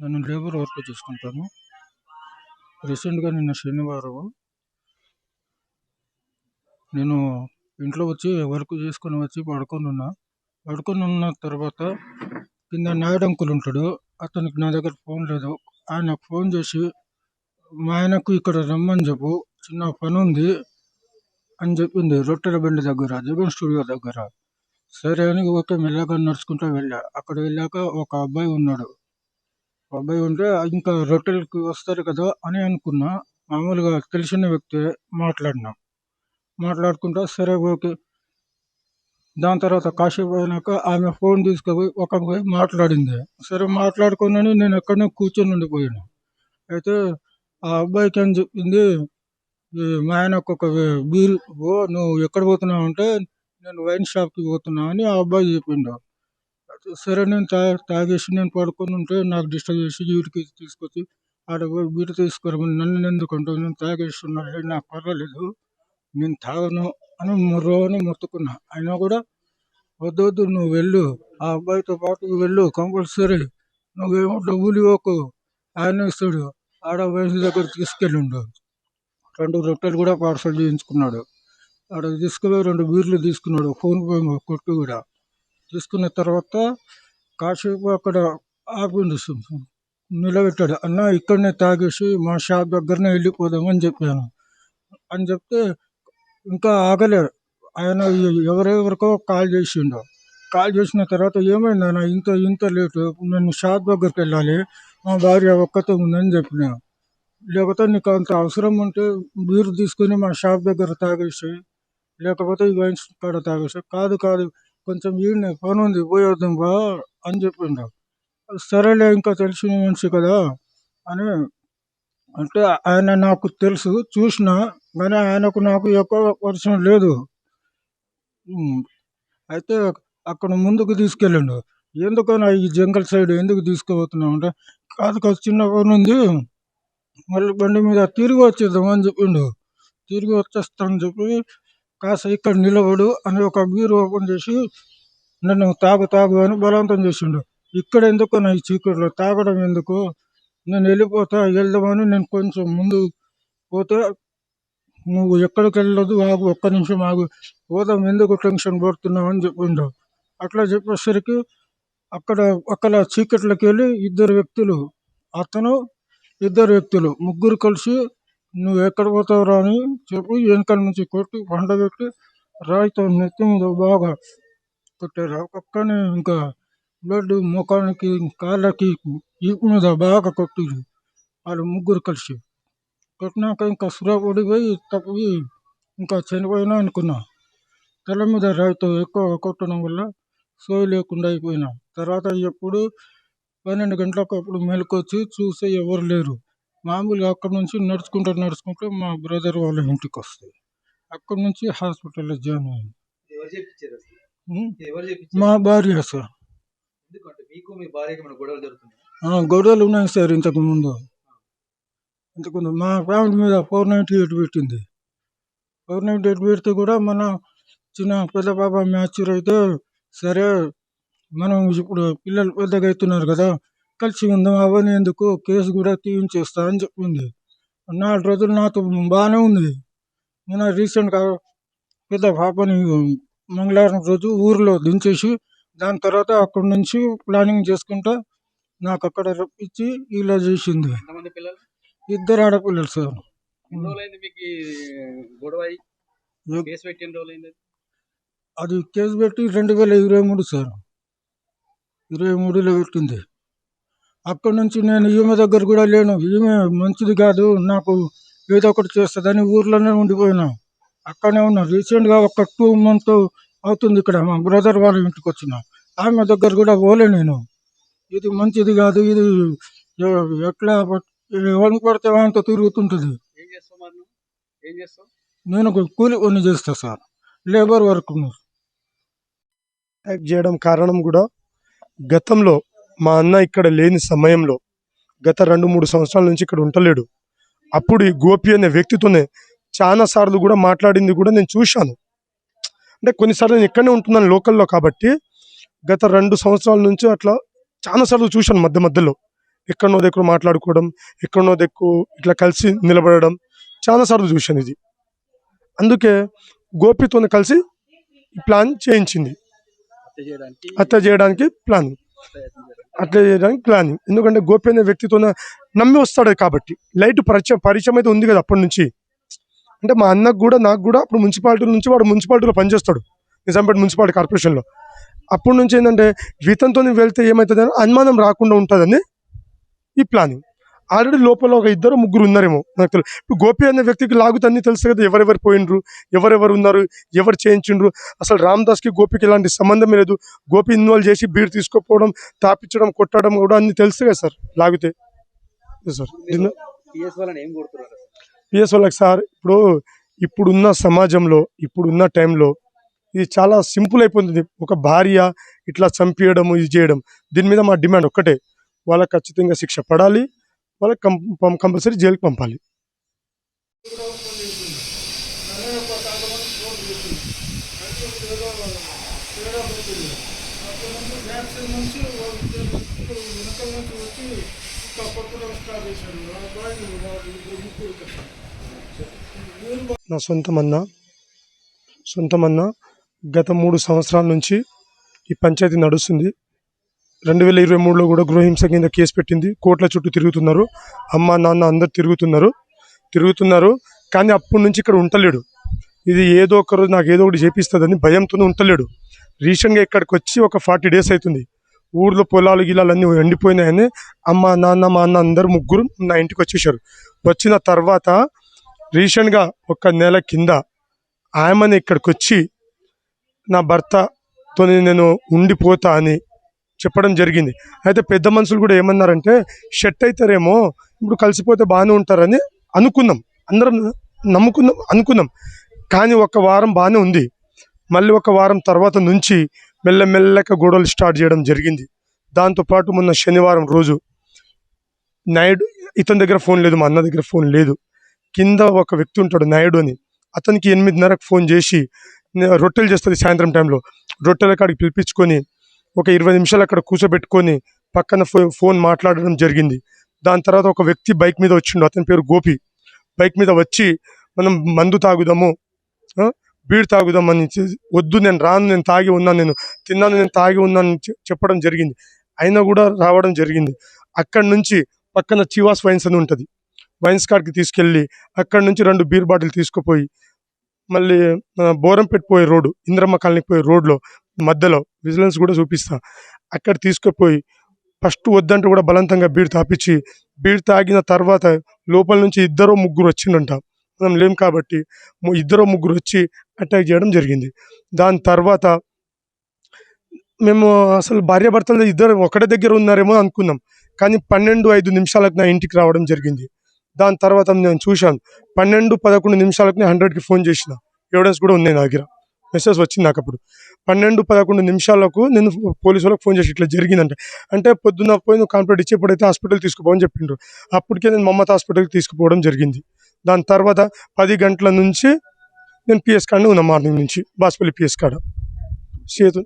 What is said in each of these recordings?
నేను labour work చేసుకుంటాను. రీసెంట్గా నిన్న శనివారం నేను ఇంట్లో వచ్చి వర్క్ చేసుకొని వచ్చి పడుకొని ఉన్నా పడుకొని ఉన్న తర్వాత కింద నాయుడు అంకుల్ ఉంటాడు. అతనికి నా దగ్గర ఫోన్ లేదు. ఆయన ఫోన్ చేసి మా ఆయనకు ఇక్కడ రమ్మని చెప్పు. చిన్న పని ఉంది అని చెప్పింది. రొట్టెల బండి దగ్గర జగన్ స్టూడియో దగ్గర. సరే అని ఓకే మెల్లగా నడుచుకుంటూ వెళ్ళా. అక్కడ వెళ్ళాక ఒక అబ్బాయి ఉన్నాడు. అబ్బాయి ఉంటే ఇంకా రొట్టెలకి వస్తారు కదా అని అనుకున్నా. మామూలుగా తెలిసిన వ్యక్తి మాట్లాడినా. మాట్లాడుకుంటా సరే ఓకే. దాని తర్వాత కాసేపు అయినాక ఆమె ఫోన్ తీసుకుపోయి ఒక పోయి మాట్లాడింది. సరే మాట్లాడుకున్నాను నేను ఎక్కడనే కూర్చొని ఉండిపోయాను. అయితే ఆ అబ్బాయికి అని చెప్పింది? మా ఆయనకు ఒక బీల్ ఓ నువ్వు ఎక్కడ పోతున్నావు అంటే నేను వైన్ షాప్కి పోతున్నా అని ఆ అబ్బాయి చెప్పిండు. సరే నేను తా తాగేసి నేను పడుకొని ఉంటే నాకు డిస్టర్బ్ చేసి వీడికి తీసుకొచ్చి ఆడ పోయి బీర్ తీసుకురమని నన్ను ఎందుకు అంటావు నేను తాగేస్తున్నాను నాకు పర్వాలేదు. నేను తాగను అని మొర్రోని మొత్తుకున్నా. అయినా కూడా వద్దు వద్దు నువ్వు వెళ్ళు. ఆ అబ్బాయితో పాటు వెళ్ళు కంపల్సరీ. నువ్వేమో డబ్బులు ఇవ్వకు ఆయన ఇస్తాడు. ఆడ వయసు దగ్గర తీసుకెళ్ళిండు. రెండు రొట్టెలు కూడా పార్సల్ చేయించుకున్నాడు. ఆడ తీసుకుపోయి రెండు బీర్లు తీసుకున్నాడు. ఫోన్ పే కొట్టు కూడా. తీసుకున్న తర్వాత కాసేపు అక్కడ ఆపిండు నిలబెట్టాడు. అన్న ఇక్కడనే తాగేసి మా షాప్ దగ్గరనే వెళ్ళిపోదామని చెప్పాను. అని చెప్తే ఇంకా ఆగలే ఆయన ఎవరెవరికో కాల్ చేసిండు. కాల్ చేసిన తర్వాత ఏమైంది అన్న ఇంత ఇంత లేటు? నేను షాప్ దగ్గరికి వెళ్ళాలి. మా భార్య ఒక్కతే ఉందని చెప్పిన. లేకపోతే నీకు అంత అవసరం ఉంటే బీరు తీసుకొని మా షాప్ దగ్గర తాగేసి లేకపోతే ఈ వైన్స్ కాడ తాగేసి. కాదు కాదు. కొంచెం ఈయన పని ఉంది పోయేద్దాం బా అని చెప్పిండు. సరేలే ఇంకా తెలిసిన మనిషి కదా అని అంటే ఆయన నాకు తెలుసు చూసిన కానీ ఆయనకు నాకు ఎక్కువ పరిచయం లేదు. అయితే అక్కడ ముందుకు తీసుకెళ్ళిండు. ఎందుకన్నా ఈ జంగల్ సైడ్ ఎందుకు తీసుకుపోతున్నావు? అంటే కాదు కాదు చిన్న పని ఉంది. మళ్ళీ బండి మీద తిరిగి వచ్చేద్దాం అని చెప్పిండు. తిరిగి వచ్చేస్తానని చెప్పి కాస్త ఇక్కడ నిలబడు అని ఒక బీరు ఓపెన్ చేసి నన్ను తాగు తాగు అని బలవంతం చేసిండు. ఇక్కడ ఎందుకు నా ఈ చీకట్లో తాగడం ఎందుకు? నేను వెళ్ళిపోతా వెళ్దామని నేను కొంచెం ముందు పోతే. నువ్వు ఎక్కడికి వెళ్ళదు ఆగు ఒక్క నిమిషం ఆగు. పోదాం ఎందుకు టెన్షన్ పడుతున్నావు అని చెప్పిండు. అట్లా చెప్పేసరికి అక్కడ అక్కడ చీకట్లోకి వెళ్ళి ఇద్దరు వ్యక్తులు అతను ఇద్దరు వ్యక్తులు ముగ్గురు కలిసి నువ్వు ఎక్కడ పోతావురా అని చెప్పి వెనకాల నుంచి కొట్టి పండబెట్టి రాయితో నెత్తి మీద బాగా కొట్టారు. పక్కనే ఇంకా బ్లడ్ ముఖానికి కాళ్ళకి ఈపు మీద బాగా కొట్టిరు. వాళ్ళు ముగ్గురు కలిసి. కొట్టినాక ఇంకా సురా పడిపోయి తప్పి ఇంకా చనిపోయినా అనుకున్నా. తల మీద రాయితో ఎక్కువ కొట్టడం వల్ల సోయి లేకుండా అయిపోయినా. తర్వాత ఎప్పుడు పన్నెండు గంటలకు అప్పుడు మెలకొచ్చి చూస్తే ఎవరు లేరు. మామూలుగా అక్కడ నుంచి నడుచుకుంటూ నడుచుకుంటూ మా బ్రదర్ వాళ్ళ ఇంటికి వస్తాయి అక్కడ నుంచి హాస్పిటల్లో జాయిన్ అయింది మా భార్య సార్. గొడవలు ఉన్నాయి సార్ ఇంతకు ముందు. ఇంతకు ముందు మా ఫ్యామిలీ మీద ఫోర్ నైంటీ ఎయిట్ పెట్టింది. ఫోర్ నైంటీ ఎయిట్ పెడితే కూడా మన చిన్న పెద్ద పాప మ్యాచ్యూర్ అయితే సరే మనం ఇప్పుడు పిల్లలు పెద్దగా అవుతున్నారు కదా కలిసి ఉందాం అవన్నీ ఎందుకు? కేసు కూడా తీయించేస్తా అని చెప్పింది. నాలుగు రోజులు నాతో బాగానే ఉంది. నేను రీసెంట్గా పెద్ద పాపని మంగళవారం రోజు ఊరిలో దించేసి దాని తర్వాత అక్కడి నుంచి ప్లానింగ్ చేసుకుంటా నాకు అక్కడ రప్పించి ఇలా చేసింది. ఇద్దరు ఆడపిల్లలు సార్. అది కేసు పెట్టి రెండు వేల ఇరవై మూడు సార్. ఇరవై మూడులో పెట్టింది. అక్కడి నుంచి నేను ఈమె దగ్గర కూడా లేను. ఈమె మంచిది కాదు. నాకు ఏదో ఒకటి చేస్తుందని ఊర్లోనే ఉండిపోయినా. అక్కడనే ఉన్నా. రీసెంట్గా ఒక టూ మంత్ అవుతుంది ఇక్కడ. మా బ్రదర్ వాళ్ళ ఇంటికి వచ్చిన. ఆమె దగ్గర కూడా పోలే నేను. ఇది మంచిది కాదు. ఇది ఎట్లా ఎవరిని పడితే అంత తిరుగుతుంటుంది. నేను కూలి పని చేస్తా సార్. Labour work. చేయడం కారణం కూడా గతంలో మా అన్న ఇక్కడ లేని సమయంలో గత రెండు మూడు సంవత్సరాల నుంచి ఇక్కడ ఉంటలేడు అప్పుడు ఈ గోపి అనే వ్యక్తితోనే చాలా సార్లు కూడా మాట్లాడింది కూడా నేను చూశాను. అంటే కొన్నిసార్లు నేను ఇక్కడనే ఉంటున్నాను లోకల్లో కాబట్టి గత రెండు సంవత్సరాల నుంచి అట్లా చాలా సార్లు చూశాను మధ్య మధ్యలో. ఎక్కడనో దగ్గర మాట్లాడుకోవడం ఎక్కడనో దగ్గర ఇట్లా కలిసి నిలబడడం చాలా సార్లు చూశాను ఇది. అందుకే గోపితో కలిసి ప్లాన్ చేయించింది. హత్య చేయడానికి ప్లాన్. అట్లా చేయడానికి ప్లానింగ్ ఎందుకంటే గోపి అనే వ్యక్తితో నమ్మి వస్తాడు కాబట్టి. లైట్ పరిచయం పరిచయం అయితే ఉంది కదా అప్పటి నుంచి. అంటే మా అన్నకు కూడా నాకు కూడా అప్పుడు మున్సిపాలిటీ నుంచి వాడు మున్సిపాలిటీలో పనిచేస్తాడు. నిజాంపేట మున్సిపాలిటీ కార్పొరేషన్లో. అప్పటి నుంచి ఏంటంటే వీతంతో వెళ్తే ఏమవుతుంది అనుమానం రాకుండా ఉంటుందని ఈ ప్లానింగ్ ఆల్రెడీ లోపల ఒక ఇద్దరు ముగ్గురు ఉన్నారేమో. నాకు తెలియదు ఇప్పుడు గోపి అనే వ్యక్తికి లాగుతా అన్ని తెలుసు కదా ఎవరెవరు పోయినరు ఎవరెవరు ఉన్నారు ఎవరు చేయించిండ్రు. అసలు రామదాస్కి గోపికి ఎలాంటి సంబంధం లేదు. గోపి ఇన్వాల్వ్ చేసి బీర్ తీసుకోపోవడం తాపించడం కొట్టడం కూడా అన్ని తెలుసు కదా సార్ లాగితే. సార్? పిఎస్ వాళ్ళకి సార్ ఇప్పుడు ఇప్పుడున్న సమాజంలో ఇప్పుడున్న టైంలో ఇది చాలా సింపుల్ అయిపోతుంది. ఒక భార్య ఇట్లా చంపేయడం ఇది చేయడం. దీని మీద మా డిమాండ్ ఒక్కటే. వాళ్ళకి ఖచ్చితంగా శిక్ష పడాలి. వాళ్ళకి కం కంపల్సరీ జైలుకి పంపాలి. నా సొంతమన్న సొంతమన్న గత మూడు సంవత్సరాల నుంచి ఈ పంచాయతీ నడుస్తుంది. రెండు వేల ఇరవై మూడులో కూడా గృహహింస కింద కేసు పెట్టింది. కోట్ల చుట్టూ తిరుగుతున్నారు. అమ్మ నాన్న అందరు తిరుగుతున్నారు. తిరుగుతున్నారు. కానీ అప్పటి నుంచి ఇక్కడ ఉంటలేడు. ఇది ఏదో ఒక రోజు నాకు ఏదో ఒకటి చేపిస్తుందని భయంతో ఉంటలేడు. రీసెంట్గా ఇక్కడికి వచ్చి ఒక ఫార్టీ డేస్ అవుతుంది. ఊర్లో పొలాలు గిలాలు అన్నీ ఎండిపోయినాయని అమ్మ నాన్న మా అన్న అందరు ముగ్గురు నా ఇంటికి వచ్చేసారు వచ్చిన తర్వాత రీసెంట్గా ఒక నెల కింద ఆమెను ఇక్కడికి వచ్చి నా భర్తతో నేను ఉండిపోతా అని చెప్పడం జరిగింది. అయితే పెద్ద మనుషులు కూడా ఏమన్నారంటే షెట్ అవుతారేమో ఇప్పుడు కలిసిపోతే బాగానే ఉంటారని అనుకున్నాం. అందరం నమ్ముకున్నాం అనుకున్నాం. కానీ ఒక వారం బాగానే ఉంది. మళ్ళీ ఒక వారం తర్వాత నుంచి మెల్లమెల్లక గొడవలు స్టార్ట్ చేయడం జరిగింది. దాంతోపాటు మొన్న శనివారం రోజు నాయుడు ఇతని దగ్గర ఫోన్ లేదు మా అన్న దగ్గర ఫోన్ లేదు. కింద ఒక వ్యక్తి ఉంటాడు నాయుడు అని. అతనికి ఎనిమిదిన్నరకు ఫోన్ చేసి రొట్టెలు చేస్తుంది సాయంత్రం టైంలో. రొట్టెల కాడికి పిలిపించుకొని ఒక ఇరవై నిమిషాలు అక్కడ కూర్చోబెట్టుకొని పక్కన ఫో ఫోన్ మాట్లాడడం జరిగింది. దాని తర్వాత ఒక వ్యక్తి బైక్ మీద వచ్చిండు. అతని పేరు గోపి. బైక్ మీద వచ్చి మనం మందు తాగుదాము బీడ్ తాగుదాం అని వద్దు నేను రాను నేను తాగి ఉన్నాను నేను తిన్నాను నేను తాగి ఉన్నాను అని చెప్పడం జరిగింది. అయినా కూడా రావడం జరిగింది. అక్కడి నుంచి పక్కన చివాస్ వైన్స్ అని ఉంటుంది. వైన్స్ కార్డ్కి తీసుకెళ్ళి అక్కడి నుంచి రెండు బీర్ బాటిల్ తీసుకుపోయి మళ్ళీ బోరం బోరంపేట పోయే రోడ్డు ఇంద్రమ్మ కాలనీకి పోయే రోడ్లో మధ్యలో విజిలెన్స్ కూడా చూపిస్తా. అక్కడ తీసుకుపోయి ఫస్ట్ వద్దంటే కూడా బలవంతంగా బీడ్ తాపించి బీడ్ తాగిన తర్వాత లోపల నుంచి ఇద్దరు ముగ్గురు వచ్చిండంట. మనం లేం కాబట్టి ఇద్దరో ఇద్దరు ముగ్గురు వచ్చి అటాక్ చేయడం జరిగింది. దాని తర్వాత మేము అసలు భార్యాభర్తలు ఇద్దరు ఒకటే దగ్గర ఉన్నారేమో అనుకున్నాం. కానీ పన్నెండు ఐదు నిమిషాలకు నా ఇంటికి రావడం జరిగింది. దాని తర్వాత నేను చూశాను. పన్నెండు పదకొండు నిమిషాలకు నేను హండ్రెడ్కి ఫోన్ చేసిన. ఎవిడెన్స్ కూడా ఉంది నా దగ్గర. మెసేజ్ వచ్చింది నాకు అప్పుడు. పన్నెండు పదకొండు నిమిషాలకు నేను పోలీసు వాళ్ళకి ఫోన్ చేసి ఇట్లా జరిగిందంటే. అంటే పొద్దున్న పోయి నువ్వు కాంప్లీట్ ఇచ్చేప్పుడైతే హాస్పిటల్ తీసుకుపోవని చెప్పిండ్రు అప్పటికే నేను మమ్మత హాస్పిటల్కి తీసుకుపోవడం జరిగింది. దాని తర్వాత పది గంటల నుంచి నేను పిఎస్ కాడ ఉన్నా మార్నింగ్ నుంచి బాస్పల్లి పిఎస్ కాడ. సేతు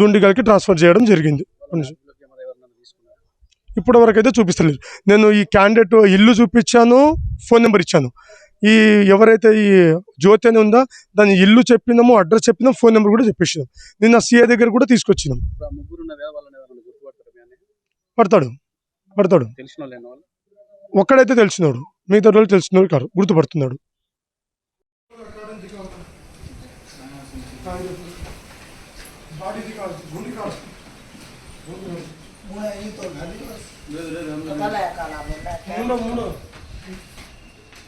దుండిగల్కి ట్రాన్స్ఫర్ చేయడం జరిగింది. అందులోకి ఏమైనా ఎవరినైనా తీసుకున్నారా? ఇప్పటి వరకు అయితే చూపిస్తలేదు. నేను ఈ క్యాండిడేట్ ఇల్లు చూపించాను ఫోన్ నెంబర్ ఇచ్చాను. ఈ ఎవరైతే ఈ జ్యోతి అని ఉందా దాని ఇల్లు చెప్పినామో అడ్రస్ చెప్పినాం ఫోన్ నెంబర్ కూడా చెప్పేసినాం. నిన్న సీఏ దగ్గర కూడా తీసుకొచ్చినాం? పడతాడు. పడతాడు. ఒక్కడైతే తెలిసినాడు. మిగతా వాళ్ళు తెలిసినోడు కాదు గుర్తుపడుతున్నాడు.